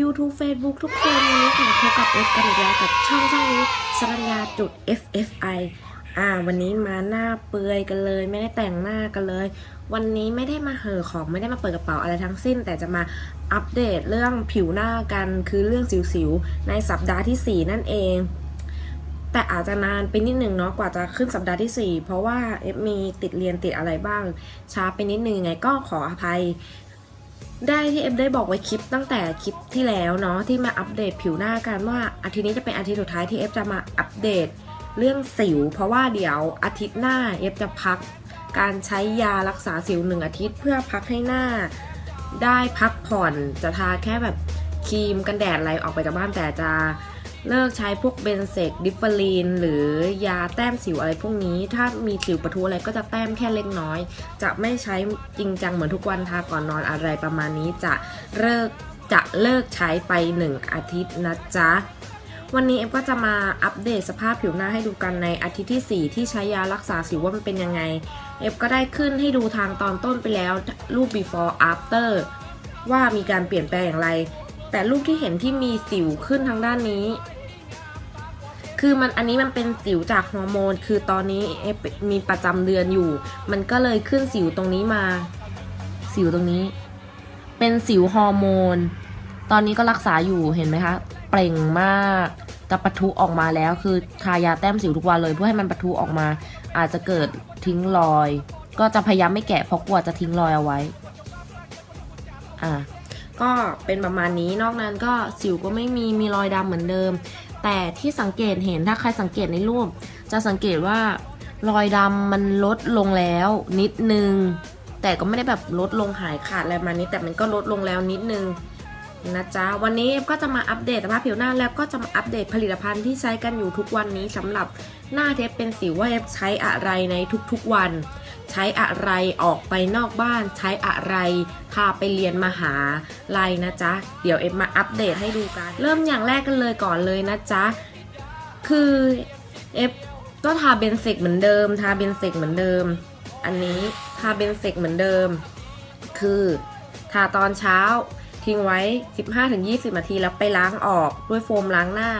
YouTube Facebook ทุกคนวันนี้กลับพบกับเอฟกันอีกแล้วกับช่องช่องนี้สรัญญาจุด FFI อ่า วันนี้มาหน้าเปลือยกันเลย ไม่ได้แต่งหน้ากันเลย วันนี้ไม่ได้มาเห่อของไม่ได้มาเปิดกระเป๋าอะไรทั้งสิ้น แต่จะมาอัปเดตเรื่องผิวหน้ากันคือเรื่องสิวๆ ในสัปดาห์ที่ 4 นั่นเอง แต่อาจจะนานไปนิดนึงเนาะกว่าจะขึ้นสัปดาห์ที่ 4 เพราะว่าเอฟมีติดเรียนติดอะไรบ้างช้าไปนิดนึงไงก็ขออภัย ได้ที่เอ็มได้บอกไว้คลิปตั้งแต่คลิปที่แล้วเนาะที่มาอัปเดตผิวหน้ากันว่าอาทิตย์นี้จะเป็นอาทิตย์สุดท้ายที่เอฟจะมาอัปเดตเรื่องสิว เพราะว่าเดี๋ยวอาทิตย์หน้าเอฟจะพักการใช้ยารักษาสิวหนึ่งอาทิตย์เพื่อพักให้หน้า ได้พักผ่อนจะทาแค่แบบครีมกันแดดอะไรออกไปจากบ้านแต่จะ เลิกใช้พวกเบนเซกดิฟเฟอรีน หรือยาแต้มสิวอะไรพวกนี้ ถ้ามีสิวประทุอะไรก็จะแต้มแค่เล็กน้อย จะไม่ใช้จริงจังเหมือนทุกวันทาก่อนนอนอะไรประมาณนี้จะเลิกจะเลิกใช้ไปหนึ่งอาทิตย์นะจ๊ะวันนี้เอฟก็จะมาอัปเดตสภาพผิวหน้าให้ดูกันในอาทิตย์ที่ 4 ที่ใช้ยารักษาสิวว่ามันเป็นยังไง เอฟก็ได้ขึ้นให้ดูทางตอนต้นไปแล้วรูป before after ว่ามีการเปลี่ยนแปลงอย่างไร แต่รูปที่เห็นที่มีสิวขึ้นทางด้านนี้ คือมันอันนี้มันเป็นสิวจากฮอร์โมน คือตอนนี้มีประจำเดือนอยู่ มันก็เลยขึ้นสิวตรงนี้มา สิวตรงนี้ เป็นสิวฮอร์โมน ตอนนี้ก็รักษาอยู่เห็นไหมคะ เปล่งมากจะปะทุออกมาแล้ว คือทายาแต้มสิวทุกวันเลยเพื่อให้มันปะทุออกมา อาจจะเกิดทิ้งรอย ก็จะพยายามไม่แกะเพราะกลัวจะทิ้งรอยเอาไว้ อะ ก็เป็นประมาณนี้นอกนั้นก็สิวก็ไม่มีมีรอยดำเหมือนเดิม แต่ที่สังเกตเห็นถ้าใครสังเกตในรูป จะสังเกตว่ารอยดำมันลดลงแล้วนิดนึง แต่ก็ไม่ได้แบบลดลงหายขาดอะไรมานี้ แต่มันก็ลดลงแล้วนิดนึง นะจ๊ะวันนี้เอฟก็จะมาอัปเดตสภาพผิวหน้าแล้วก็จะมาอัปเดตผลิตภัณฑ์ที่ใช้กันอยู่ทุกวันนี้สำหรับหน้าเทปเป็นสิวว่าเอฟใช้อะไรในทุกๆวัน ใช้อะไรออกไปนอกบ้าน ใช้อะไรพาไปเรียนมหาลัยนะจ๊ะเดี๋ยวเอฟมาอัปเดตให้ดูกัน เริ่มอย่างแรกกันเลยก่อนเลยนะจ๊ะคือเอฟก็ทาเบนเซกเหมือนเดิม ทาเบนเซกเหมือนเดิม อันนี้ทาเบนเซกเหมือนเดิม คือทาตอนเช้า ทิ้งไว้ 15-20 นาทีแล้วไปล้างออกด้วยโฟมล้างหน้า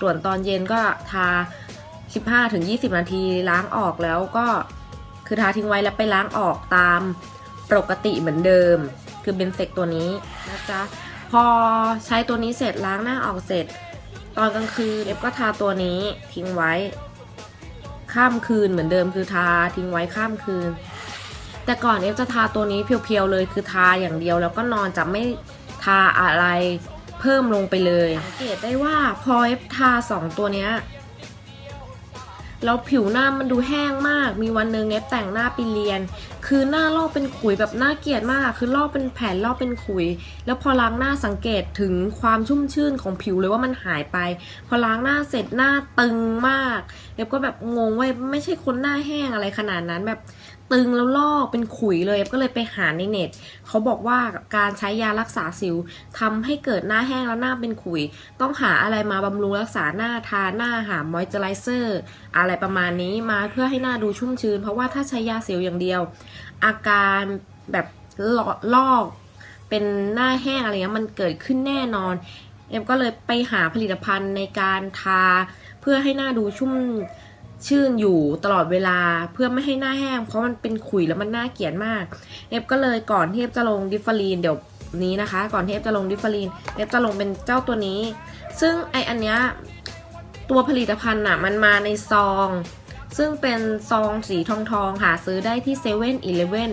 ส่วนตอนเย็นก็ทา 15-20 นาทีล้างออกแล้วก็คือทาทิ้งไว้แล้วไปล้างออกตามปกติเหมือนเดิม คือเบนเซกตัวนี้นะจ๊ะพอใช้ตัวนี้เสร็จล้างหน้าออกเสร็จ ตอนกลางคืนเอฟก็ทาตัวนี้ทิ้งไว้ ข้ามคืนเหมือนเดิมคือทาทิ้งไว้ข้ามคืน แต่ก่อนเอฟจะทาตัวนี้เพียวๆเลยคือทาอย่างเดียวแล้วก็นอนจะไม่าอะไรเพิ่มลงไปเลยสังเกตได้ว่าพอเอฟทาสองตัวเนี้ยแล้วผิวหน้ามันดูแห้งมาก มีวันหนึ่งเอฟแต่งหน้าไปเรียน คือหน้าลอกเป็นขุยแบบน่าเกลียดมาก คือลอกเป็นแผ่นลอกเป็นขุย แล้วพอล้างหน้าสังเกตถึงความชุ่มชื่นของผิวเลยว่ามันหายไป พอล้างหน้าเสร็จหน้าตึงมากเอฟก็แบบงงว่าไม่ใช่คนหน้าแห้งอะไรขนาดนั้นแบบตึงแล้วลอกเป็นขุยเลยเก็เลยไปหาในเน็ตเขาบอกว่าการใช้ยารักษาสิวทำให้เกิดหน้าแห้งแล้วหน้าเป็นขุย ต้องหาอะไรมาบำรุงรักษาหน้าทาหน้าหามอยเจอไรเซอร์อะไรประมาณนี้มาเพื่อให้หน้าดูชุ่มชื้น เพราะว่าถ้าใช้ยาสิวอย่างเดียวอาการแบบลอกเป็นหน้าแห้งอะไรเงี้ยมันเกิดขึ้นแน่นอน เอ็มก็เลยไปหาผลิตภัณฑ์ในการทา เพื่อให้หน้าดูชุ่มชื่นอยู่ตลอดเวลาเพื่อไม่ให้หน้าแห้งเพราะมันเป็นขุยแล้วมันน่าเกลียดมาก เอฟก็เลยก่อนที่เอฟจะลงดิฟฟารีนเดี๋ยวนี้นะคะ ก่อนที่เอฟจะลงดิฟฟารีนเอฟจะลงเป็นเจ้าตัวนี้ ซึ่งไออันเนี้ยตัวผลิตภัณฑ์อะมันมาในซอง ซึ่งเป็นซองสีทองทองหาซื้อได้ที่เซเว่นอีเลฟเว่น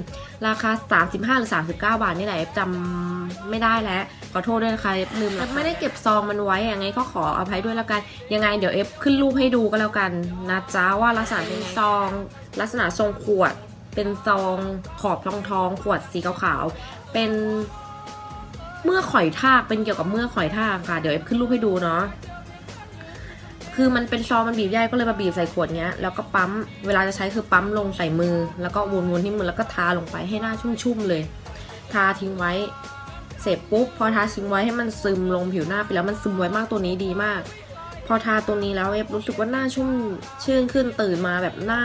ราคา 35 หรือ 39 บาทนี่แหละเอฟจำไม่ได้แล้ว ขอโทษด้วยนะคะเอฟลืมแล้วไม่ได้เก็บซองมันไว้ยังไงก็ขออภัยด้วยแล้วกัน ยังไงเดี๋ยวเอฟขึ้นรูปให้ดูก็แล้วกันนะจ๊ะว่าลักษณะเป็นซอง ลักษณะทรงขวด เป็นซองขอบทองทองขวดสีขาวๆเป็นเมื่อข่อยทากเป็นเกี่ยวกับเมื่อข่อยทากค่ะ เดี๋ยวเอฟขึ้นรูปให้ดูเนาะ คือมันเป็นซองมันบีบได้ก็เลยมาบีบใส่ขวดเนี้ยแล้วก็ปั๊มเวลาจะใช้คือปั๊มลงใส่มือ แล้วก็วนๆที่มือแล้วก็ทาลงไปให้หน้าชุ่มๆเลย ทาทิ้งไว้ เสร็จปุ๊บพอทาทิ้งไว้ให้มันซึมลงผิวหน้าไปแล้วมันซึมไว้มากตัวนี้ดีมาก พอทาตัวนี้แล้วเอฟรู้สึกว่าหน้าชุ่มชื่นขึ้นตื่นมาแบบหน้า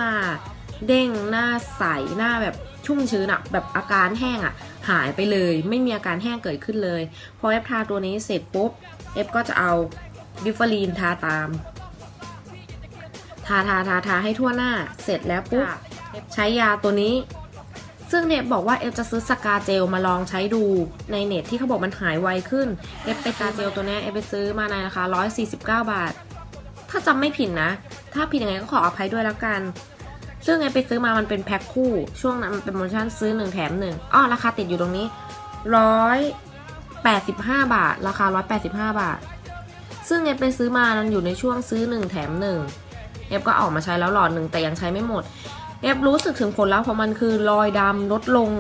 เด้งหน้าใสหน้าแบบชุ่มชื้นอะแบบอาการแห้งอะหายไปเลย ไม่มีอาการแห้งเกิดขึ้นเลย พอเอฟทาตัวนี้เสร็จปุ๊บเอฟก็จะเอาดิฟเฟอรีนทาตามาทาทาทาให้ทั่วหน้า เสร็จแล้วปุ๊บใช้ยาตัวนี้ ซึ่งเน็ตบอกว่าเอฟจะซื้อสกาเจลมาลองใช้ดูในเน็ตที่เขาบอกมันหายไวขึ้น เอฟไปกาเจลตัวเนี้ยเอฟไปซื้อมาในราคา 149 บาท ถ้าจำไม่ผิดนะ ถ้าผิดยังไงก็ขออภัยด้วยแล้วกัน ซึ่งเอฟไปซื้อมามันเป็นแพ็คคู่ ช่วงนั้นมันเป็นโปรโมชั่นซื้อ 1 แถม1อ้อราคาติดอยู่ตรงนี้185 บาท ราคา 185 บาทซึ่งเอฟไปซื้อมามันอยู่ในช่วงซื้อ 1 แถม 1 เอฟก็ออกมาใช้แล้วหลอดหนึ่งแต่ยังใช้ไม่หมดเอฟรู้สึกถึงผลแล้วเพราะมันคือรอยดำลดลง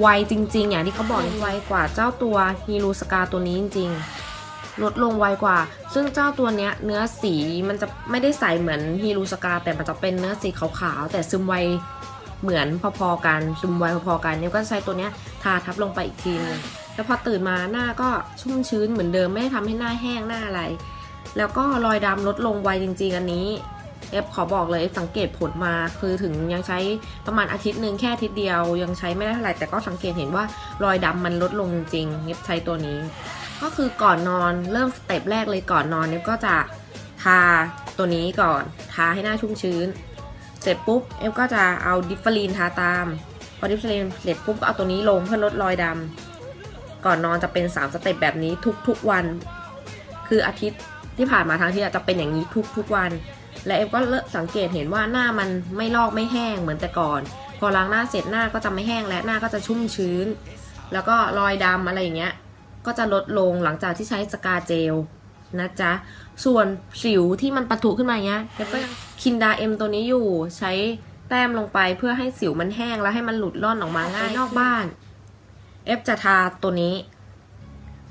ไวจริง ๆ อย่างที่เขาบอกไวกว่าเจ้าตัวฮีรูสกาตัวนี้จริง ๆ ลดลงไวกว่า ซึ่งเจ้าตัวเนี้ยเนื้อสีมันจะไม่ได้ใสเหมือนฮีรูสกาแต่มันจะเป็นเนื้อสีขาวๆแต่ซึมไวเหมือนพอๆกันซึมไวพอๆกันเนี่ยก็ใช้ตัวเนี้ยทาทับลงไปอีกทีนึงแล้วพอตื่นมาหน้าก็ชุ่มชื้นเหมือนเดิมไม่ได้ทำให้หน้าแห้งหน้าอะไร แล้วก็รอยดำลดลงไวจริง ๆ อันนี้ เอฟขอบอกเลยเอฟสังเกตผลมาคือถึงยังใช้ประมาณอาทิตย์หนึ่งแค่อาทิตย์เดียว ยังใช้ไม่ได้เท่าไหร่แต่ก็สังเกตเห็นว่ารอยดำมันลดลงจริงเอฟใช้ตัวนี้ ก็คือก่อนนอนเริ่มสเต็ปแรกเลยก่อนนอนเอฟก็จะทาตัวนี้ก่อนทาให้หน้าชุ่มชื้น เสร็จปุ๊บเอฟก็จะเอาดิฟเฟอรีนทาตามพอดิฟเฟอรีนเสร็จปุ๊บก็เอาตัวนี้ลงเพื่อลดรอยดำก่อนนอนจะเป็น 3 สเต็ปแบบนี้ทุกๆวัน คืออาทิตย์ที่ผ่านมาทางที่จะเป็นอย่างนี้ทุกๆวัน และเอฟก็เริ่มสังเกตเห็นว่าหน้ามันไม่ลอกไม่แห้งเหมือนแต่ก่อน พอล้างหน้าเสร็จหน้าก็จะไม่แห้งและหน้าก็จะชุ่มชื้น แล้วก็รอยดำอะไรอย่างเงี้ย ก็จะลดลงหลังจากที่ใช้สกาเจลนะจ๊ะ ส่วนสิวที่มันปะทุขึ้นมาเงี้ยเอฟก็ยังคินดาเอ็มตัวนี้อยู่ใช้แต้มลงไปเพื่อให้สิวมันแห้งแล้วให้มันหลุดล่อนออกมาง่ายนอกบ้าน เอฟจะทาตัวนี้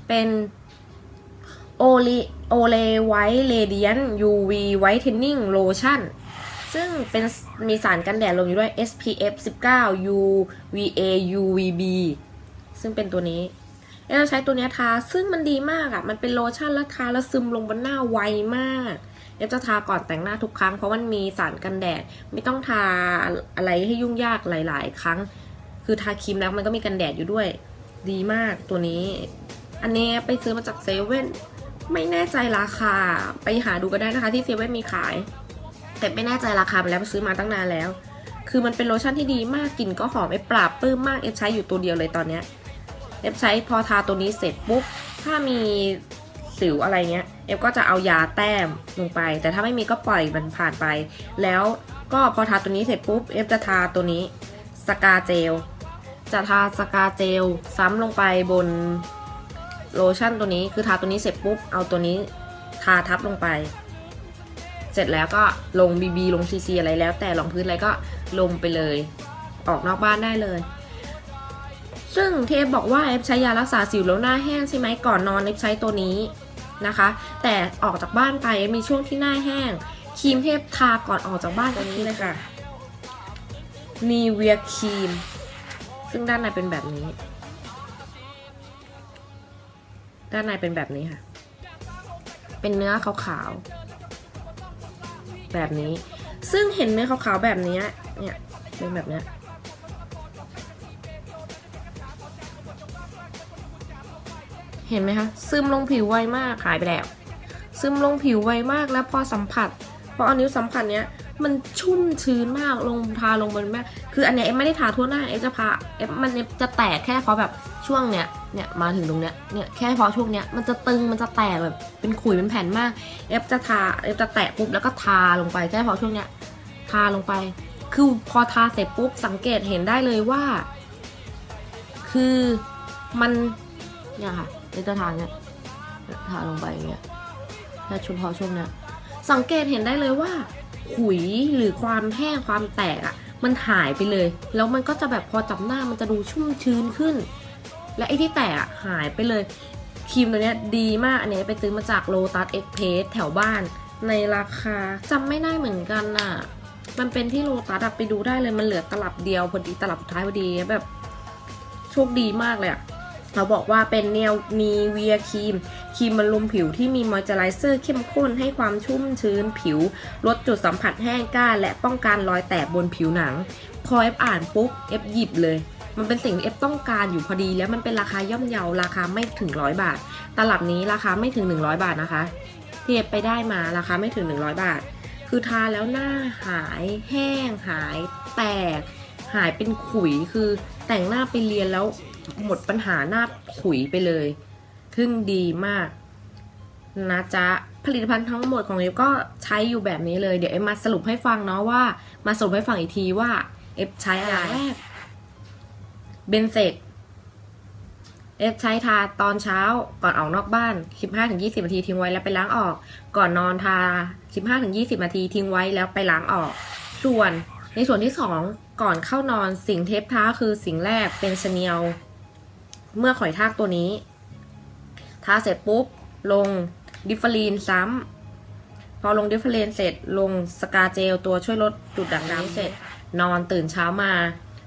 เป็น โอลโอเลไวท์เรเดียน UV Whitening Lotion ซึ่งเป็นมีสารกันแดดลงอยู่ด้วย SPF 19 UVA UVB ซึ่งเป็นตัวนี้เอฟใช้ตัวนี้ทา ซึ่งมันดีมากอะ่ะ มันเป็นโลชั่นแล้วทาแล้วซึมลงบนหน้าไวมากเอฟจะทาก่อนแต่งหน้าทุกครั้ง เพราะมันมีสารกันแดด ไม่ต้องทาอะไรให้ยุ่งยากหลาย ๆ ครั้ง คือทาครีมแล้วมันก็มีกันแดดอยู่ด้วย ดีมากตัวนี้ อันนี้ไปซื้อมาจากเซเว่น ไม่แน่ใจราคา ไปหาดูก็ได้นะคะที่เซเว่นมีขาย แต่ไม่แน่ใจราคาไปแล้วไปซื้อมาตั้งนานแล้ว คือมันเป็นโลชั่นที่ดีมากกลิ่นก็หอมไอ้ปราบปลื้มมากเอฟใช้อยู่ตัวเดียวเลยตอนเนี้ยเอฟใช้พอทาตัวนี้เสร็จปุ๊บถ้ามีสิวอะไรเงี้ยเอฟก็จะเอายาแต้มลงไป แต่ถ้าไม่มีก็ปล่อยมันผ่านไป แล้วก็พอทาตัวนี้เสร็จปุ๊บเอฟจะทาตัวนี้สกาเจลจะทาสกาเจลซ้ำลงไปบน โลชั่นตัวนี้คือทาตัวนี้เสร็จปุ๊บเอาตัวนี้ทาทับลงไป เสร็จแล้วก็ลงบีบีลงซีซีอะไรแล้ว แต่รองพื้นอะไรก็ลงไปเลย ออกนอกบ้านได้เลย ซึ่งเทปบอกว่าเอฟใช้ยารักษาสิวแล้วหน้าแห้งใช่ไหมก่อนนอนเอฟใช้ตัวนี้นะคะ แต่ออกจากบ้านไปมีช่วงที่หน้าแห้งครีมเทปทาก่อนออกจากบ้านตัวนี้เลยค่ะนีเวียครีม ซึ่งด้านในเป็นแบบนี้ ด้านในเป็นแบบนี้ค่ะ เป็นเนื้อขาวๆ แบบนี้ ซึ่งเห็นเนื้อขาวๆแบบนี้ เนี่ย เป็นแบบนี้เห็นไหมคะ ซึมลงผิวไวมากหายไปแล้ว ซึมลงผิวไวมากแล้วพอสัมผัส พอเอานิ้วสัมผัสเนี้ย มันชุ่มชื้นมากลงทาลงบนแม่คืออันเนี้ยเอ็มไม่ได้ทาทั่วหน้าเอ็มจะพาเอ็มมันจะแตกแค่เพราะแบบช่วงเนี้ย เนี่ยมาถึงตรงเนี้ยเนี่ยแค่เพราะช่วงเนี้ยมันจะตึงมันจะแตกแบบเป็นขุยเป็นแผ่นมากเอฟจะทาเอฟจะแตะปุ๊บแล้วก็ทาลงไปแค่พราะช่วงเนี้ยทาลงไป คือพอทาเสร็จปุ๊บสังเกตเห็นได้เลยว่า คือมันเนี่ยค่ะเอฟจะทาเนี่ยทาลงไปอย่างเงี้ยแค่ชุดพอช่วงเนี้ยสังเกตเห็นได้เลยว่า ขุยหรือความแห้งความแตกอะ่ะมันหายไปเลย แล้วมันก็จะแบบพอจับหน้ามันจะดูชุ่มชื้นขึ้น และไอ้ที่แตกอะหายไปเลยครีมตัวนี้ดีมากอันนี้ไปซื้อมาจากโลตัสเอ็กเพสแถวบ้าน ในราคาจำไม่ได้เหมือนกันน่ะมันเป็นที่โลตัสไปดูได้เลยมันเหลือตลับเดียวพอดีตลับสุดท้ายพอดีแบบโชคดีมากเลยอะเราบอกว่าเป็นเนวมีเวียครีมครีมบำรุงผิวที่มีมอยเจอไรเซอร์เข้มข้นให้ความชุ่มชื้นผิว ลดจุดสัมผัสแห้งก้า และป้องกันรอยแตกบนผิวหนัง พอเอฟอ่านปุ๊บเอฟหยิบเลย มันเป็นสิ่งที่เอฟต้องการอยู่พอดี แล้วมันเป็นราคาย่อมเยาราคาไม่ถึงร้อยบาท ตลับนี้ราคาไม่ถึง 100 บาทนะคะที่เอฟไปได้มาราคาไม่ถึง 100 บาท คือทาแล้วหน้าหายแห้งหาย แตก หายเป็นขุยคือแต่งหน้าไปเรียนแล้วหมดปัญหาหน้าขุยไปเลยขึ้นดีมากนะจ๊ะผลิตภัณฑ์ทั้งหมดของเอฟก็ใช้อยู่แบบนี้เลย เดี๋ยวเอฟมาสรุปให้ฟังเนาะว่า มาสรุปให้ฟังอีกทีว่าเอฟใช้อะไรแรก เบนเซกเอฟใช้ทาตอนเช้าก่อนออกนอกบ้าน 15-20 นาทีทิ้งไว้แล้วไปล้างออก ก่อนนอนทา 15-20 นาทีทิ้งไว้แล้วไปล้างออก ส่วนในส่วนที่ 2 ก่อนเข้านอนสิ่งเทปท้าคือสิ่งแรกเป็นชเนียว เมื่อข่อยทากตัวนี้ทาเสร็จปุ๊บ ลงดิฟเฟอรีนซ้ำพอลงดิฟเฟอรีนเสร็จลงสกาเจลตัวช่วยลดจุดด่างดำเสร็จ นอนตื่นเช้ามา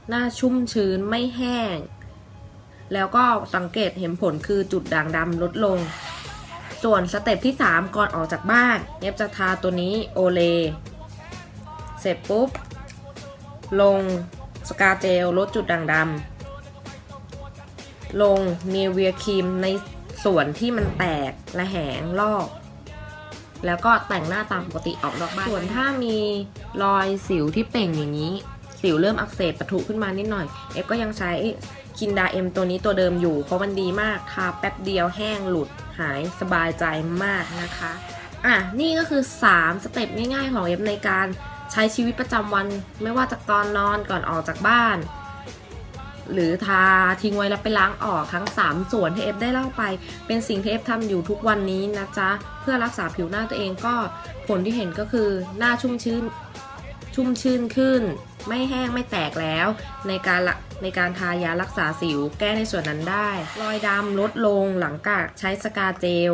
หน้าชุ่มชื้นไม่แห้ง แล้วก็สังเกตเห็นผลคือจุดด่างดำลดลง ส่วนสเต็ปที่ 3 ก่อนออกจากบ้านเนฟจะทาตัวนี้โอเลเสร็จปุ๊บ ลงสกาเจลลดจุดด่างดำลงเนเวียครีมในส่วนที่มันแตกและแหงลอก แล้วก็แต่งหน้าตามปกติออกนอกบ้าน ส่วนถ้ามีรอยสิวที่เป่งอย่างนี้ สิวเริ่มอักเสบปะทุขึ้นมานิดหน่อย เอฟก็ยังใช้คินดาเอ็มตัวนี้ตัวเดิมอยู่ เพราะมันดีมากทาแป๊บเดียวแห้งหลุดหายสบายใจมากนะคะ อะ นี่ก็คือ 3 สเต็ปง่ายๆของเอฟในการใช้ชีวิตประจำวัน ไม่ว่าจะก่อนนอนก่อนออกจากบ้าน หรือทาทิ้งไว้แล้วไปล้างออกทั้ง 3 ส่วนที่เอฟได้เล่าไป เป็นสิ่งที่เอฟทำอยู่ทุกวันนี้นะจ๊ะ เพื่อรักษาผิวหน้าตัวเองก็ผลที่เห็นก็คือหน้าชุ่มชื้นชุ่มชื่นขึ้น ไม่แห้งไม่แตกแล้ว ในการในการทายารักษาสิวแก้ในส่วนนั้นได้ รอยดำลดลงหลังจากใช้สกาเจล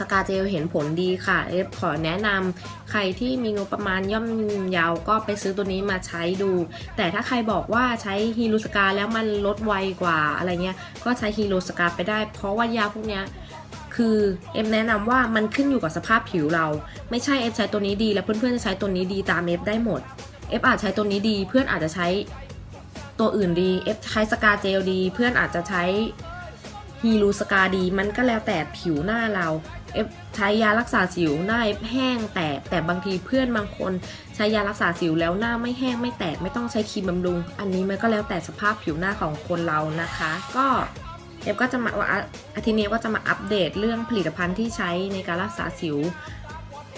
สกาเจลเห็นผลดีค่ะเอฟขอแนะนำใครที่มีงบประมาณย่อมยาวก็ไปซื้อตัวนี้มาใช้ดู แต่ถ้าใครบอกว่าใช้ฮีรูสกาแล้วมันลดไวกว่าอะไรเงี้ย ก็ใช้ฮีรูสกาไปได้ เพราะว่ายาพวกเนี้ยคือเอ็มแนะนำว่ามันขึ้นอยู่กับสภาพผิวเรา ไม่ใช่เอฟใช้ตัวนี้ดี แล้วเพื่อนๆจะใช้ตัวนี้ดีตามเอฟได้หมด เอฟอาจใช้ตัวนี้ดี เพื่อนอาจจะใช้ตัวอื่นดีเอฟใช้สกาเจลดี เพื่อนอาจจะใช้ฮีรูสกาดี มันก็แล้วแต่ผิวหน้าเราเอฟใช้ยารักษาสิวหน้าเอฟแห้งแตกแต่บางทีเพื่อนบางคน ใช้ยารักษาสิวแล้วหน้าไม่แห้งไม่แตกไม่ต้องใช้ครีมบำรุง อันนี้มันก็แล้วแต่สภาพผิวหน้าของคนเรานะคะ ก็เอฟก็จะมาอาทิตย์นี้ก็จะมาอัปเดตเรื่องผลิตภัณฑ์ที่ใช้ในการรักษาสิว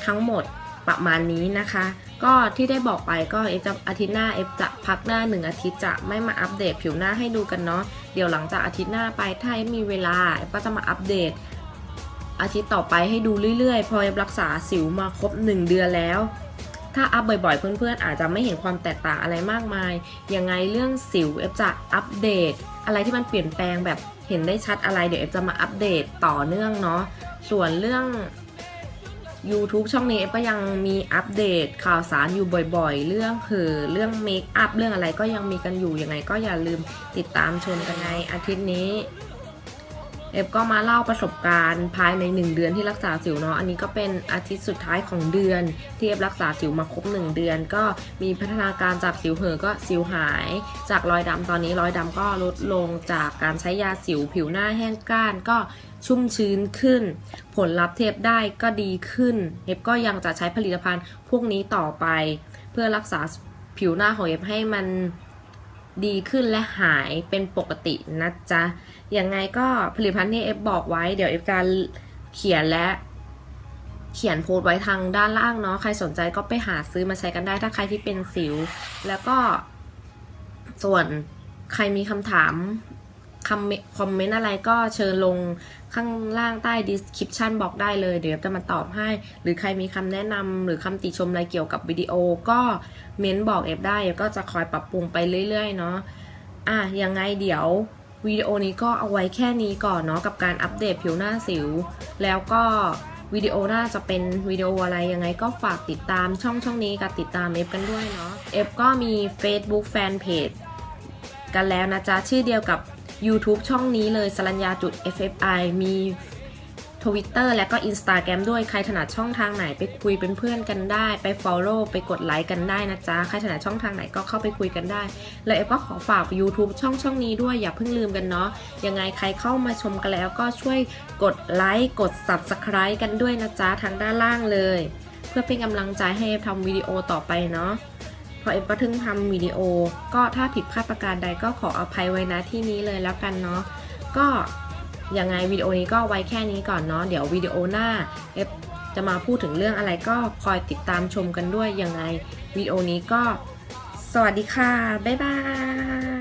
ทั้งหมด ประมาณนี้นะคะ ก็ที่ได้บอกไปก็เอฟจะอาทิตย์หน้าเอฟจะพักหน้าหนึ่งอาทิตย์จะไม่มาอัปเดตผิวหน้าให้ดูกันเนาะเดี๋ยวหลังจากอาทิตย์หน้าไปถ้าเอฟมีเวลาเอฟก็จะมาอัปเดต อาทิตย์ต่อไปให้ดูเรื่อยๆ พอเอฟรักษาสิวมาครบ 1 เดือนแล้วถ้าอัพบ่อยๆ เพื่อนๆ อาจจะไม่เห็นความแตกต่างอะไรมากมาย ยังไงเรื่องสิวเอฟจะอัปเดต อะไรที่มันเปลี่ยนแปลงแบบเห็นได้ชัดอะไรเดี๋ยวเอฟจะมาอัปเดตต่อเนื่องเนาะ ส่วนเรื่อง YouTube ช่องนี้เอฟก็ยังมีอัปเดตข่าวสารอยู่บ่อยๆ เรื่องคือเรื่องเมคอัพเรื่องอะไรก็ยังมีกันอยู่ยังไงก็อย่าลืมติดตามชมกันในอาทิตย์นี้เอฟก็มาเล่าประสบการณ์ภายใน 1 เดือนที่รักษาสิวเนาะ อันนี้ก็เป็นอาทิตย์สุดท้ายของเดือน ที่เอฟรักษาสิวมาครบ 1 เดือน ก็มีพัฒนาการจากสิวเห่อก็สิวหาย จากรอยดำตอนนี้รอยดำก็ลดลงจากการใช้ยาสิวผิวหน้าแห้งก้านก็ ชุ่มชื้นขึ้น ผลลัพธ์เทียบได้ก็ดีขึ้นเอฟก็ยังจะใช้ผลิตภัณฑ์พวกนี้ต่อไป เพื่อรักษาผิวหน้าของเอฟให้มันดีขึ้นและหายเป็นปกตินะจ๊ะยังไงก็ผลิตภัณฑ์ที่เอฟบอกไว้ เดี๋ยวเอฟจะเขียนและเขียนโพสต์ไว้ทางด้านล่างเนาะ ใครสนใจก็ไปหาซื้อมาใช้กันได้ถ้าใครที่เป็นสิว แล้วก็ส่วนใครมีคำถาม คอมเมคอมเมนต์อะไรก็เชิญลงข้างล่างใต้ description บอกได้เลย เดี๋ยวจะมาตอบให้ หรือใครมีคำแนะนำหรือคำติชมอะไรเกี่ยวกับวิดีโอก็เม้นบอกเอฟได้ก็จะคอยปรับปรุงไปเรื่อย ๆ เนาะอะยังไงเดี๋ยววิดีโอนี้ก็เอาไว้แค่นี้ก่อนเนาะกับการอัปเดตผิวหน้าสิว แล้วก็วิดีโอหน้าจะเป็นวิดีโออะไรยังไงก็ฝากติดตามช่องช่องนี้กับติดตามเอฟกันด้วยเนาะเอฟก็มี Facebook Fanpage กันแล้วนะจ๊ะ ชื่อเดียวกับ YouTube ช่องนี้เลยสรัญญาจุด FFI มี Twitter และก็ Instagram ด้วยใครถนัดช่องทางไหนไปคุยเป็นเพื่อนกันได้ ไป Follow ไปกดไลค์กันได้นะจ๊ะ ใครถนัดช่องทางไหนก็เข้าไปคุยกันได้ แล้วเอฟก็ขอฝาก YouTube ช่องช่องนี้ด้วยอย่าเพิ่งลืมกันเนาะยังไงใครเข้ามาชมกันแล้วก็ช่วยกดไลค์กด Subscribe กันด้วยนะจ๊ะทางด้านล่างเลย เพื่อเป็นกำลังใจให้เอฟทำวิดีโอต่อไปเนาะ เพราะเอฟก็ทึ่งทำวิดีโอ ก็ถ้าผิดพลาดประการใดก็ขออภัยไว้นะที่นี้เลยแล้วกันเนาะก็ยังไงวิดีโอนี้ก็ไว้แค่นี้ก่อนเนาะเดี๋ยววิดีโอหน้าเอฟจะมาพูดถึงเรื่องอะไรก็คอยติดตามชมกันด้วยยังไงวิดีโอนี้ก็ สวัสดีค่ะ บ๊ายบาย